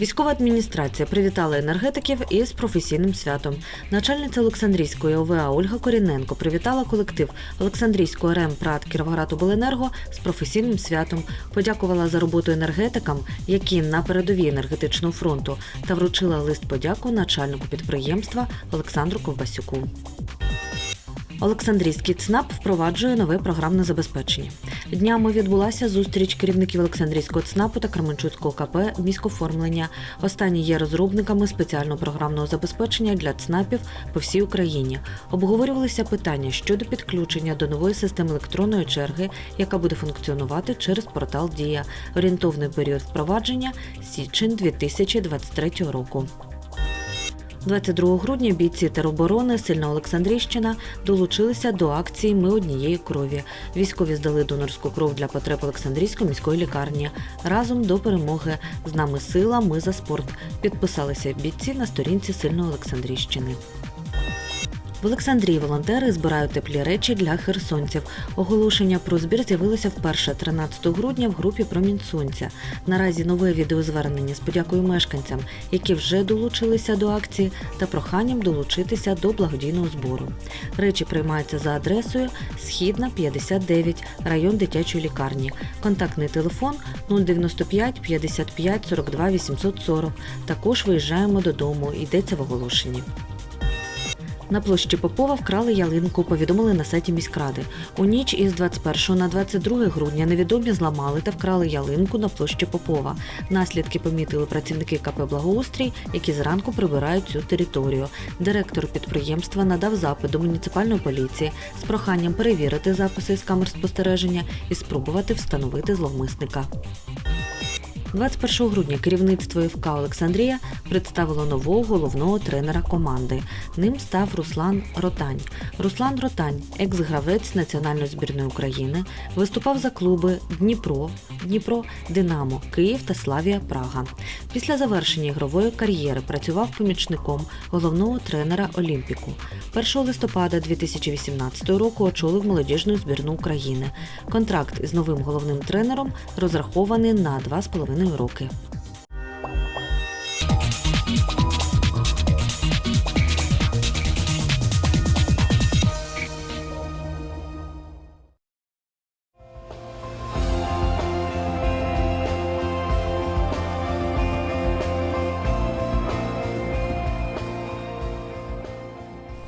Військова адміністрація привітала енергетиків із професійним святом. Начальниця Олександрійської ОВА Ольга Коріненко привітала колектив Олександрійського РЕМ ПРАТ Кіровоградобленерго з професійним святом. Подякувала за роботу енергетикам, які на передовій енергетичного фронту, та вручила лист подяку начальнику підприємства Олександру Ковбасюку. Олександрійський ЦНАП впроваджує нове програмне забезпечення. Днями відбулася зустріч керівників Олександрійського ЦНАПу та Кременчуцького КП міськоформлення. Останні є розробниками спеціального програмного забезпечення для ЦНАПів по всій Україні. Обговорювалися питання щодо підключення до нової системи електронної черги, яка буде функціонувати через портал Дія. Орієнтовний період впровадження січень 2023 року. 22 грудня бійці тероборони Сильна Олександрійщина долучилися до акції Ми однієї крові. Військові здали донорську кров для потреб Олександрійської міської лікарні. Разом до перемоги з нами сила. Ми за спорт. Підписалися бійці на сторінці Сильної Олександрійщини. Олександрії волонтери збирають теплі речі для херсонців. Оголошення про збір з'явилося вперше 13 грудня в групі Промінь сонця. Наразі нове відеозвернення з подякою мешканцям, які вже долучилися до акції, та проханням долучитися до благодійного збору. Речі приймаються за адресою Східна 59, район дитячої лікарні. Контактний телефон 095 55 42 840. Також виїжджаємо додому. Йдеться в оголошенні. На площі Попова вкрали ялинку, повідомили на сайті міськради. У ніч із 21 на 22 грудня невідомі зламали та вкрали ялинку на площі Попова. Наслідки помітили працівники КП Благоустрій, які зранку прибирають цю територію. Директор підприємства надав запит до муніципальної поліції з проханням перевірити записи з камер спостереження і спробувати встановити зловмисника. 21 грудня керівництво ФК Олександрія представило нового головного тренера команди. Ним став Руслан Ротань. Руслан Ротань, екс-гравець національної збірної України, виступав за клуби Дніпро, Дніпро, Динамо, Київ та Славія Прага. Після завершення ігрової кар'єри працював помічником головного тренера Олімпіку. 1 листопада 2018 року очолив молодіжну збірну України. Контракт із новим головним тренером розрахований на 2,5 роки.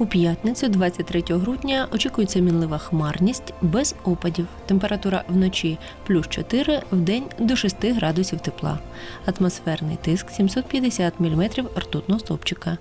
У п'ятницю, 23 грудня, очікується мінлива хмарність без опадів. Температура вночі плюс 4, в день до 6 градусів тепла. Атмосферний тиск 750 мм ртутного стовпчика.